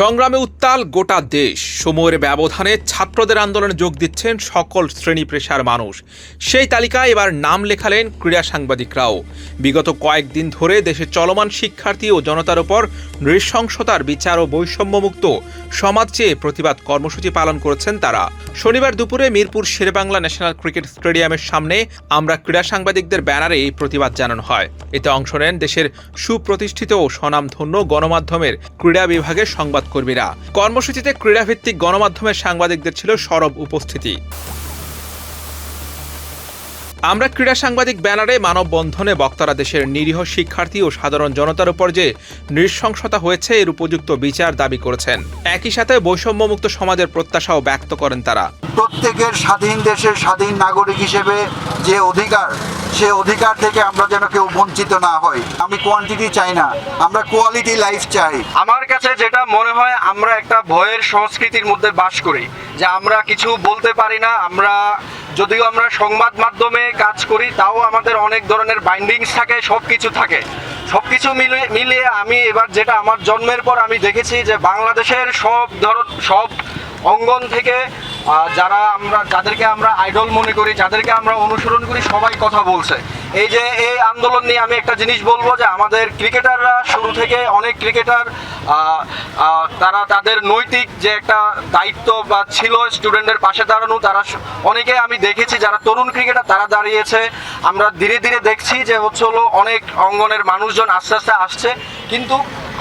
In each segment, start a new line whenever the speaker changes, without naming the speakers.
সংগ্রামে উত্তাল গোটা দেশ। সময়ের ব্যবধানে ছাত্রদের আন্দোলনে যোগ দিচ্ছেন সকল শ্রেণি পেশার মানুষ। সেই তালিকায় এবার নাম লেখালেন ক্রীড়া সাংবাদিকরাও। বিগত কয়েকদিন ধরে দেশে চলমান শিক্ষার্থী ও জনতার উপর নৃশংসতার বিচার ও বৈষম্যমুক্ত সমাজ চেয়ে প্রতিবাদ কর্মসূচি পালন করেছেন তারা। শনিবার দুপুরে মিরপুর শেরেবাংলা ন্যাশনাল ক্রিকেট স্টেডিয়ামের সামনে আমরা ক্রীড়া সাংবাদিকদের ব্যানারে এই প্রতিবাদ জানানো হয়। এতে অংশ নেন দেশের সুপ্রতিষ্ঠিত ও স্বনামধন্য গণমাধ্যমের ক্রীড়া বিভাগের সংবাদকর্মীরা। কর্মসূচিতে ক্রীড়াভিত্তিক গণমাধ্যমের সাংবাদিকদের ছিল সরব উপস্থিতি। আমরা ক্রীড়া সাংবাদিক ব্যানারে মানববন্ধনে বক্তারা দেশের নিরীহ শিক্ষার্থী ও সাধারণ জনতার উপর যে নৃশংসতা হয়েছে, এর উপযুক্ত বিচার দাবি করেছেন। একই সাথে বৈষম্যমুক্ত সমাজের প্রত্যাশাও ব্যক্ত করেন তারা।
প্রত্যেকের স্বাধীন দেশের স্বাধীন নাগরিক হিসেবে যে অধিকার সে অধিকার থেকে আমরা যেন কেউ বঞ্চিত না হই। আমি কোয়ান্টিটি চাই না, আমরা কোয়ালিটি লাইফ চাই।
আমার কাছে যেটা মনে হয়, আমরা একটা ভয়ের সংস্কৃতির মধ্যে বাস করি, যে আমরা কিছু বলতে পারি না, আমরা যদিও আমরা সংবাদ মাধ্যমে কাজ করি, তাও আমাদের অনেক ধরনের বাইন্ডিংস থাকে সব কিছু থাকে। সব কিছু মিলে, মিলিয়ে আমি এবার যেটা আমার জন্মের পর আমি দেখেছি যে বাংলাদেশের সব ধর সব অঙ্গন থেকে যারা আমরা, যাদেরকে আমরা আইডল মনে করি, যাদেরকে আমরা অনুসরণ করি, সবাই কথা বলছে। এই যে এই আন্দোলন নিয়ে আমি একটা জিনিস বলব যে আমাদের ক্রিকেটাররা শুরু থেকে অনেক ক্রিকেটার তারা তাদের নৈতিক যে একটা দায়িত্ব বা ছিল স্টুডেন্টের পাশে দাঁড়ানো, তারা অনেকে আমি দেখেছি যারা তরুণ ক্রিকেটার তারা দাঁড়িয়েছে। আমরা ধীরে ধীরে দেখছি যে হচ্ছে হলো অনেক অঙ্গনের মানুষজন আস্তে আস্তে আসছে। কিন্তু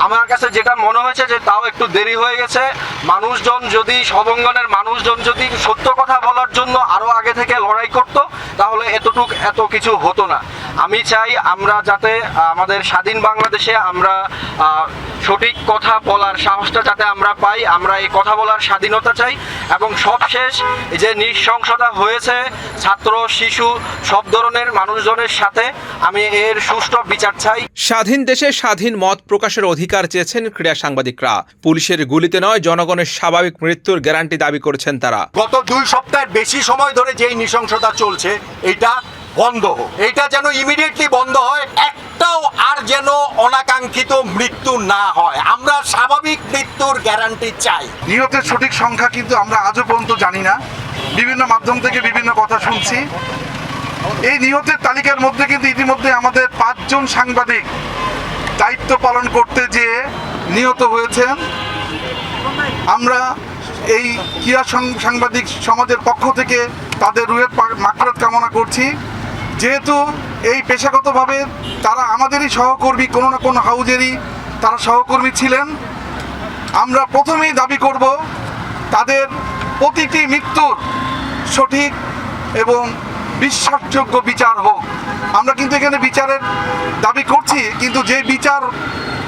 আমার কাছে যেটা মনে হয়েছে যে তাও একটু দেরি হয়ে গেছে। মানুষজন যদি, সব অঙ্গনের মানুষজন যদি সত্য কথা বলার জন্য আরও আগে থেকে লড়াই করত, তাহলে এতটুক, এত কিছু হতো না। আমি চাই আমরা যাতে, আমাদের স্বাধীন বাংলাদেশে আমরা সঠিক কথা বলার সাহসটা যাতে আমরা পাই আমরা এই কথা বলার স্বাধীনতা চাই এবং সবশেষ এই যে নৃশংসতা হয়েছে ছাত্র শিশু সব ধরনের মানুষজনের সাথে আমি এর সুষ্ঠু বিচার চাই।
স্বাধীন দেশে স্বাধীন মত প্রকাশের অধিকার চেয়েছেন ক্রীড়া সাংবাদিকরা। পুলিশের গুলিতে নয় জনগণের স্বাভাবিক মৃত্যুর গ্যারান্টি দাবি করেছেন তারা।
গত দুই সপ্তাহের বেশি সময় ধরে যেই নৃশংসতা চলছে এটা বন্ধ হোক। এটা যেন ইমিডিয়েটলি বন্ধ হয়, একটাও আর যেন অনাকাঙ্ক্ষিত মৃত্যু না হয়। আমরা স্বাভাবিক মৃত্যুর গ্যারান্টি চাই।
নিহতের সঠিক সংখ্যা কিন্তু আমরা আজও পর্যন্ত জানি না। বিভিন্ন মাধ্যম থেকে বিভিন্ন কথা শুনছি। এই নিহতের তালিকার মধ্যে কিন্তু ইতিমধ্যে আমাদের পাঁচজন সাংবাদিক দায়িত্ব পালন করতে যেয়ে নিহত হয়েছেন। আমরা এই ক্রীড়া সাংবাদিক সমাজের পক্ষ থেকে তাদের রুহের মাকড়ত কামনা করছি। যেহেতু এই পেশাগতভাবে তারা আমাদেরই সহকর্মী, কোনো না কোনো হাউজেরই তারা সহকর্মী ছিলেন। আমরা প্রথমেই দাবি করব তাদের প্রতিটি মৃত্যুর সঠিক এবং বিশ্বাসযোগ্য বিচার হোক। আমরা কিন্তু এখানে বিচারের দাবি করছি, কিন্তু যে বিচার,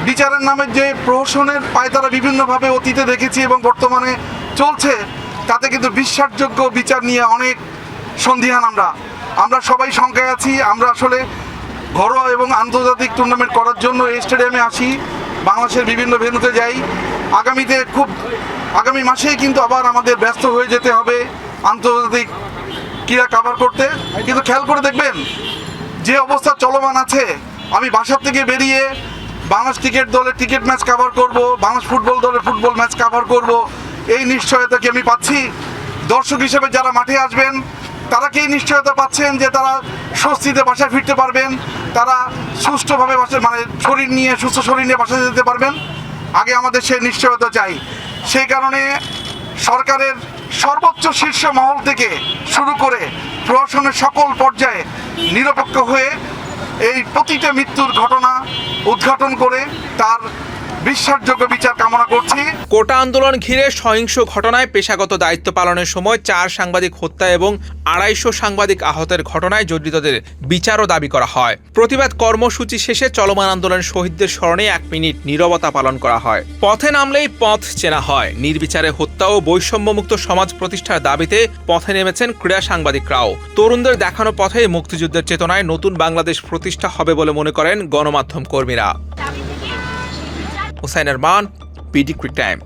বিচারের নামে যে প্রহসনের পায়তারা বিভিন্নভাবে অতীতে দেখেছি এবং বর্তমানে চলছে, তাতে কিন্তু বিশ্বাসযোগ্য বিচার নিয়ে অনেক সন্ধিহান আমরা আমরা সবাই শঙ্কায় আছি। আমরা আসলে ঘরোয়া এবং আন্তর্জাতিক টুর্নামেন্ট করার জন্য এই স্টেডিয়ামে আসি। বাংলাদেশের বিভিন্ন ভেন্যুতে যাই। আগামীতে খুব, আগামী মাসেই কিন্তু আবার আমাদের ব্যস্ত হয়ে যেতে হবে আন্তর্জাতিক ক্রীড়া কাভার করতে। কিন্তু খেয়াল করে দেখবেন, যে অবস্থা চলমান আছে, আমি বাসার থেকে বেরিয়ে বাংলাদেশ ক্রিকেট দলের ক্রিকেট ম্যাচ কাভার করব, বাংলাদেশ ফুটবল দলের ফুটবল ম্যাচ কাভার করব, এই নিশ্চয়তা কি আমি পাচ্ছি? দর্শক হিসেবে যারা মাঠে আসবেন তারা কি নিশ্চয়তা পাচ্ছেন যে তারা স্বস্তিতে বাসায় ফিরতে পারবেন? তারা সুষ্ঠুভাবে বাসায় মানে শরীর নিয়ে, সুস্থ শরীর নিয়ে বাসায় যেতে পারবেন? আগে আমাদের সেই নিশ্চয়তা চাই। সেই কারণে সরকারের সর্বোচ্চ শীর্ষ মহল থেকে শুরু করে প্রশাসনের সকল পর্যায়ে নিরপেক্ষ হয়ে এই প্রতিটা মৃত্যুর ঘটনা উদ্ঘাটন করে তার বিশ্বাসযোগ্য বিচার কামনা করছি।
কোটা আন্দোলন ঘিরে সহিংস ঘটনায় পেশাগত দায়িত্ব পালনের সময় চার সাংবাদিক হত্যা এবং আড়াইশো সাংবাদিক আহতের ঘটনায় জড়িতদের বিচারও দাবি করা হয়। প্রতিবাদ কর্মসূচি শেষে চলমান আন্দোলন শহীদদের স্মরণে এক মিনিট নীরবতা পালন করা হয়। পথে নামলেই পথ চেনা হয়। নির্বিচারে হত্যা ও বৈষম্যমুক্ত সমাজ প্রতিষ্ঠার দাবিতে পথে নেমেছেন ক্রীড়া সাংবাদিকরাও। তরুণদের দেখানো পথে মুক্তিযুদ্ধের চেতনায় নতুন বাংলাদেশ প্রতিষ্ঠা হবে বলে মনে করেন গণমাধ্যম কর্মীরা। Hussain Arman PD Cric Time.